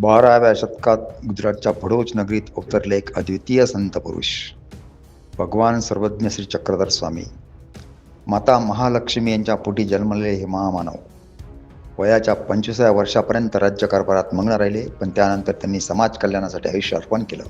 बाराव्या शतकात गुजरातच्या भडोच नगरीत अवतरले एक अद्वितीय संत पुरुष भगवान सर्वज्ञ श्री चक्रधर स्वामी. माता महालक्ष्मी यांच्या पोटी जन्मलेले हे महामानव. वयाच्या पंचवीसाव्या वर्षापर्यंत राज्यकारभारात मग्न राहिले पण त्यानंतर त्यांनी समाज कल्याणासाठी आयुष्य अर्पण केलं.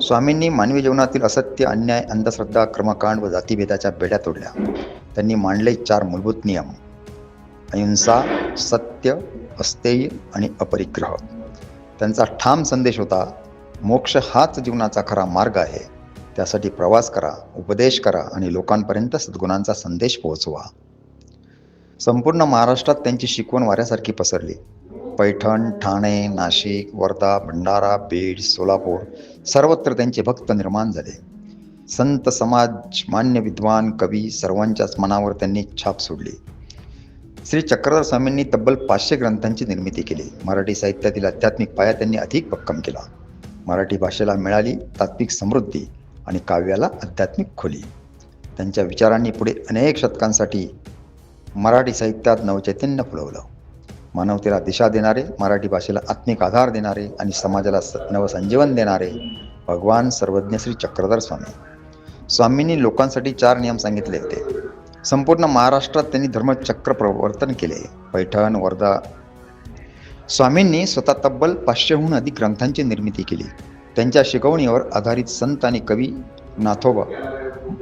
स्वामींनी मानवी जीवनातील असत्य अन्याय अंधश्रद्धा कर्मकांड व जातीभेदाच्या बेड्या तोडल्या. त्यांनी मांडले चार मूलभूत नियम. अहिंसा सत्य अस्तेय आणि अपरिग्रह. त्यांचा ठाम संदेश होता मोक्ष हाच जीवनाचा खरा मार्ग आहे. त्यासाठी प्रवास करा उपदेश करा आणि लोकांपर्यंत सद्गुणांचा संदेश पोहोचवा. संपूर्ण महाराष्ट्रात त्यांची शिकवण वाऱ्यासारखी पसरली. पैठण ठाणे नाशिक वर्धा भंडारा बीड सोलापूर सर्वत्र त्यांचे भक्त निर्माण झाले. संत समाज मान्य विद्वान कवी सर्वांच्याच मनावर त्यांनी छाप सोडली. श्री चक्रधर स्वामींनी तब्बल पाचशे ग्रंथांची निर्मिती केली. मराठी साहित्यातील आध्यात्मिक पाया त्यांनी अधिक भक्कम केला. मराठी भाषेला मिळाली तात्विक समृद्धी आणि काव्याला आध्यात्मिक खोली. त्यांच्या विचारांनी पुढे अनेक शतकांसाठी मराठी साहित्यात नवचैतन्य फुलवलं. मानवतेला दिशा देणारे मराठी भाषेला आत्मिक आधार देणारे आणि समाजाला स नवसंजीवन देणारे भगवान सर्वज्ञ श्री चक्रधर स्वामी. स्वामींनी लोकांसाठी चार नियम सांगितले होते. संपूर्ण महाराष्ट्रात त्यांनी धर्मचक्र प्रवर्तन केले. पैठण वर्धा. स्वामींनी स्वतः तब्बल पाचशेहून अधिक ग्रंथांची निर्मिती केली. त्यांच्या शिकवणीवर आधारित संत आणि कवी नाथोबा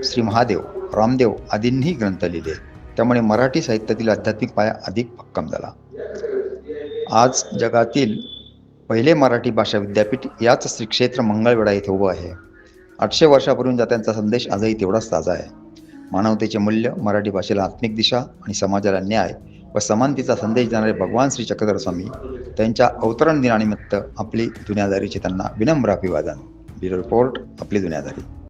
श्री महादेव रामदेव आदींनीही ग्रंथ लिहिले. त्यामुळे मराठी साहित्यातील आध्यात्मिक पाया अधिक भक्कम झाला. आज जगातील पहिले मराठी भाषा विद्यापीठ याच श्री क्षेत्र मंगळवेढा येथे उभं आहे. आठशे वर्षापूर्वीचा त्यांचा संदेश आजही तेवढाच ताजा आहे. मानवतेचे मूल्य मराठी भाषेला आत्मिक दिशा आणि समाजाला न्याय व समानतेचा संदेश देणारे भगवान श्री चक्रधर स्वामी त्यांच्या अवतरण दिनानिमित्त आपली दुनियादारीचे त्यांना विनम्र अभिवादन. ब्युरो रिपोर्ट आपली दुनियादारी.